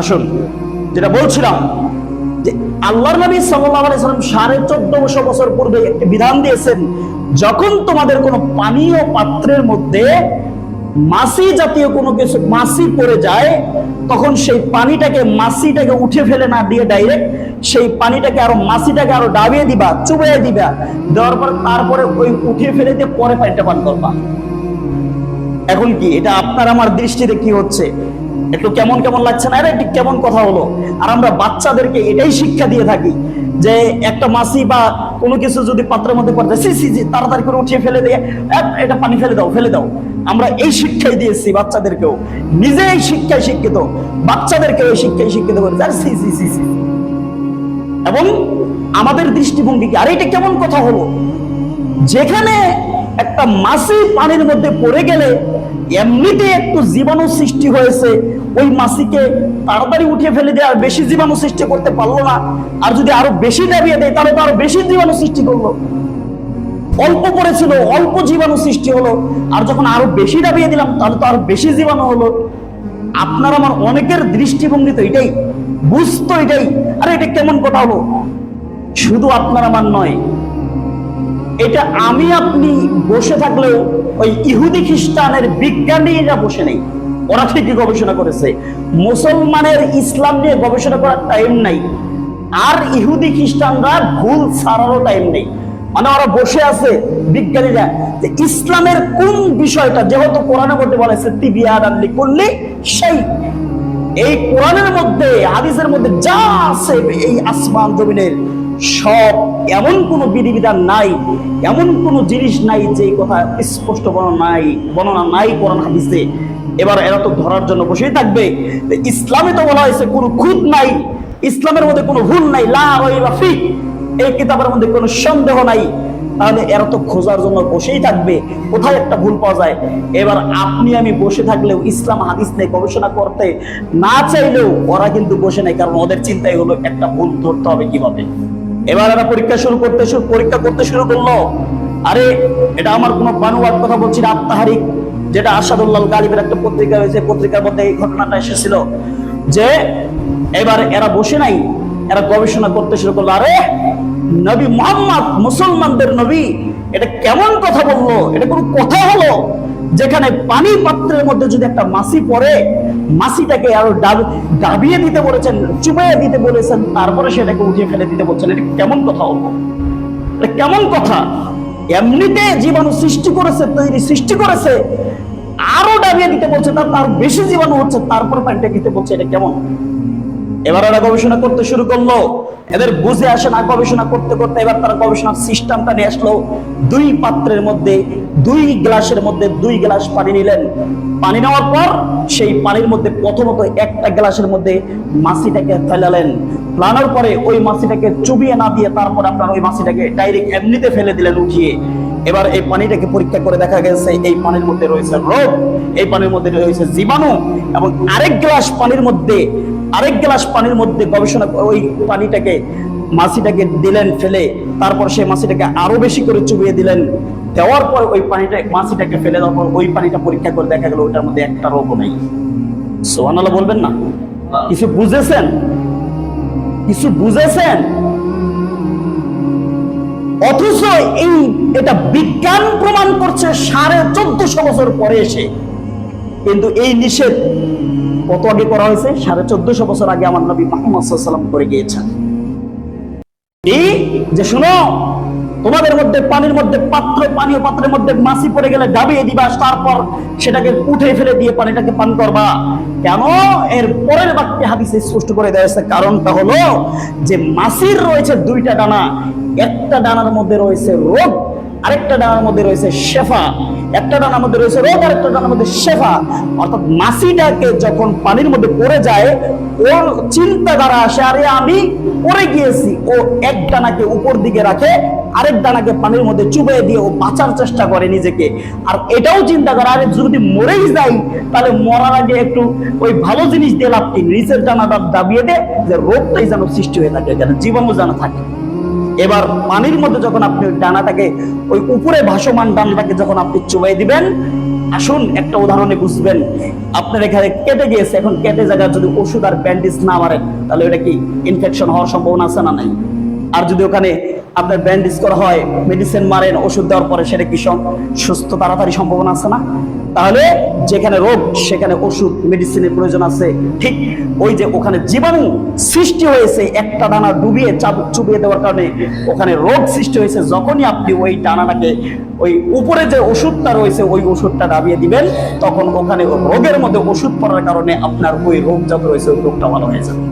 আসুন, যেটা বলছিলাম যে আল্লাহর নবী আলাইহি সাল্লাম সাড়ে চোদ্দশো বছর পূর্বে একটি বিধান দিয়েছেন, যখন তোমাদের কোনো পানীয় পাত্রের মধ্যে মাছি জাতীয় কোনো কিছু, মাছি পড়ে যায়, তখন সেই পানিটাকে, মাছিটাকে উঠে ফেলে না দিয়ে ডাইরেক্ট সেই পানিটাকে আরও মাসিটাকে আরও ডাবিয়ে দিবা, চুবিয়ে দিবা, দেওয়ার পর তারপরে ওই উঠে ফেলে দিয়ে পরে পানিটা পান করবা। এখন কি, এটা আপনার, আমার দৃষ্টিতে কি হচ্ছে? একটু কেমন কেমন লাগছে না? এটি কেমন কথা হলো? আর আমরা বাচ্চাদেরকে এটাই শিক্ষা দিয়ে থাকি যে একটা মাছি বা কোনো কিছু যদি পাত্রের মধ্যে পড়ে যায় তাড়াতাড়ি করে উঠিয়ে ফেলে দিয়ে এটা পানি ফেলে দাও ফেলে দাও। আমরা এই শিক্ষাই দিয়েছি বাচ্চাদেরকেও। নিজে এই শিক্ষায় শিক্ষিত, বাচ্চাদেরকেও এই শিক্ষায় শিক্ষিত করে আর সি সি সি এবং আমাদের দৃষ্টিভঙ্গি কি? আর এটা কেমন কথা হলো? যেখানে একটা মাসি পানির মধ্যে পড়ে গেলে এমনিতে একটু জীবাণু সৃষ্টি হয়েছে, ওই মাসিকে তাড়াতাড়ি উঠিয়ে ফেলে দিয়ে আর বেশি জীবাণু সৃষ্টি করতে পারল না। আর যদি আরও বেশি দাবিয়ে দেয়, তাহলে তো আরও বেশি জীবাণু সৃষ্টি করল। অল্প পড়েছিল অল্প জীবাণু সৃষ্টি হলো। আর যখন আরও বেশি দাবিয়ে দিলাম, তাহলে তো আরও বেশি জীবাণু হলো। আপনার আমার অনেকের দৃষ্টিভঙ্গি তো এটাই, বুঝতো এটাই। আরে এটা কেমন কথা হলো? শুধু আপনার আমার নয় এটা আমি আপনি বসে থাকলেও ওই ইহুদি খ্রিস্টানের বিজ্ঞানীরা বসে নেই। ওরা ঠিকই গবেষণা করেছে। মুসলমানের ইসলাম নিয়ে গবেষণা করার টাইম নাই। আর ইহুদি খ্রিস্টানরা ভুল ছাড়ারও টাইম নেই। মানে ওরা বসে আছে বিজ্ঞানীরা যে ইসলামের কোন বিষয়টা, যেহেতু কোরআনের মধ্যে বলেছে তিবিয়ার আল্লি করলে সেই এই কোরআনের মধ্যে, হাদিসের মধ্যে যা আছে এই আসমান জমিনের সব এমন কোন বিধিবিধান নাই, এমন কোন জিনিস নাই যে কথা স্পষ্ট বর্ণনা নাই বর্ণনা নাই কোরআন হাদিসে। এবার এরা তো ধরার জন্য বসেই থাকবে। ইসলামে তো বলা হয়েছে কোনো খুদ নাই, ইসলামের মধ্যে কোনো ভুল নাই, লা এই কিতাবের মধ্যে কোনো সন্দেহ নাই। তাহলে এরা তো খোঁজার জন্য বসেই থাকবে, কোথায় একটা ভুল পাওয়া যায়? এবার আপনি আমি বসে থাকলেও ইসলাম হাদিস নিয়ে গবেষণা করতে না চাইলেও ওরা কিন্তু বসে নাই, কারণ ওদের চিন্তাই হলো একটা ভুল ধরতে হবে কীভাবে? এবার এরা পরীক্ষা শুরু করতে শুরু পরীক্ষা করতে শুরু করল। আরে, এটা আমার কোনো বানুয়ার কথা বলছি না, আত্মাহারিক। যেটা আসাদুল্লাহ গালিবের একটা পত্রিকা হয়েছে পত্রিকার মধ্যে এই ঘটনাটা এসেছিল যে এবার এরা বসে নাই, এরা গবেষণা করতে শুরু করল। আরে, নবী মোহাম্মদ মুসলমানদের নবী, এটা কেমন কথা বলল? এটা কোনো কথা হলো? যেখানে পানি পাত্রের মধ্যে যদি একটা মাছি পড়ে, মাছিটাকে আরও ডাব- ডাবিয়ে দিতে বলেছেন চুবাইয়ে দিতে বলেছেন, তারপরে সেটাকে উঠিয়ে ফেলে দিতে বলছেন। এটা কেমন কথা হলো এটা কেমন কথা? এমনিতে জীবাণু সৃষ্টি করেছে, তৈরি সৃষ্টি করেছে, আরও ডাবিয়ে দিতে বলছে তার বেশি জীবাণু হচ্ছে, তারপর পানিটা খেতে বলছে, এটা কেমন? এবার ওরা গবেষণা করতে শুরু করল। এদের বুঝে আসে না, গবেষণা করতে করতে এবার তারা গবেষণার সিস্টেমটা নিয়ে আসলো। দুই পাত্রের মধ্যে, দুই গ্লাসের মধ্যে দুই গ্লাস পানি নিলেন। পানি নেওয়ার পর সেই পানির মধ্যে প্রথমত একটা গ্লাসের মধ্যে মাছিটাকে ফেলালেন। ফেলানোর পরে ওই মাছিটাকে চুবিয়ে না দিয়ে তারপর আপনার ওই মাছিটাকে ডাইরেক্ট এমনিতে ফেলে দিলেন উঠিয়ে। এবার এই পানিটাকে পরীক্ষা করে দেখা গেছে, এই পানির মধ্যে রয়েছে রোগ, এই পানির মধ্যে রয়েছে জীবাণু এবং আরেক গ্লাস পানির মধ্যে আরেক গ্লাস পানির মধ্যে গবেষণা ওই পানিটাকে মাছিটাকে দিলেন ফেলে তারপর সেই মাছিটাকে আরও বেশি করে চুবিয়ে দিলেন। দেওয়ার পর ওই পানিটা মাছিটাকে ফেলে দেওয়ার পর ওই পানিটা পরীক্ষা করে দেখা গেল ওটার মধ্যে একটা রোগও নেই। সোহানাল্লাহ বলবেন না? কিছু বুঝেছেন? কিছু বুঝেছেন? অথচ এই এটা বিজ্ঞান প্রমাণ করছে সাড়ে চোদ্দশো বছর পরে এসে। কিন্তু এই নিষেধ কত আগে করা হয়েছে? সাড়ে চোদ্দশো বছর আগে আমার নবী মোহাম্মদ সাল্লাম করে গিয়েছেন। এই যে শুনো, তোমাদের মধ্যে পানির মধ্যে পাত্র, পানীয় পাত্রের মধ্যে মাছি পড়ে গেলে ডাবিয়ে দিবা, তারপর সেটাকে উঠে ফেলে দিয়ে পানিটাকে পান করবা। কেন? এর পরের বাক্যে হাদিসে স্পষ্ট করে দেওয়া কারণটা হলো যে মাছির রয়েছে দুইটা ডানা, একটা ডানার মধ্যে রয়েছে রোগ, আরেকটা ডানার মধ্যে রয়েছে শেফা। একটা ডানার মধ্যে রয়েছে রোগ, আরেকটা ডানার মধ্যে শেফা। অর্থাৎ মাছিটাকে যখন পানির মধ্যে পড়ে যায়, ওর চিন্তাধারা আসে, আরে আমি পড়ে গিয়েছি। ও এক ডানাকে উপর দিকে রাখে, আরেক ডানাকে পানির মধ্যে চুবিয়ে দিয়ে ও বাঁচার চেষ্টা করে নিজেকে। আর এটাও চিন্তা করে আরে যদি মরেই যাই, তাহলে মরার আগে একটু ওই ভালো জিনিস দিয়ে লাভ কি? নিচের ডানাটা দাবিয়ে দে, যে রোগটাই যেন সৃষ্টি হয়ে থাকে, যেন জীবাণু যেন থাকে। এবার পানির মধ্যে যখন আপনি ডানাটাকে, ওই উপরে ভাসমান ডানাটাকে যখন আপনি চুবাই দিবেন, আসুন একটা উদাহরণে বুঝবেন। আপনার এখানে কেটে গিয়েছে, এখন কেটে জায়গায় যদি ওষুধ আর ব্যান্ডেজ না মারেন, তাহলে ওটা কি ইনফেকশন হওয়ার সম্ভাবনা আছে না নাই? আর যদি ওখানে আপনার ব্যান্ডেজ করা হয় মেডিসিন মারেন, ওষুধ দেওয়ার পরে সেটা কি সুস্থ, তাড়াতাড়ি সম্ভাবনা আছে না? তাহলে যেখানে রোগ, সেখানে ওষুধ মেডিসিনের প্রয়োজন আছে। ঠিক ওই যে ওখানে জীবাণু সৃষ্টি হয়েছে, একটা দানা ডুবিয়ে চাবুক চুবিয়ে দেওয়ার কারণে ওখানে রোগ সৃষ্টি হয়েছে। যখনই আপনি ওই দানাটাকে ওই উপরে যে ওষুধটা রয়েছে, ওই ওষুধটা দাবিয়ে দিবেন, তখন ওখানে রোগের মধ্যে ওষুধ পড়ার কারণে আপনার ওই রোগ যত রয়েছে, ওই রোগটা ভালো হয়ে যাবে।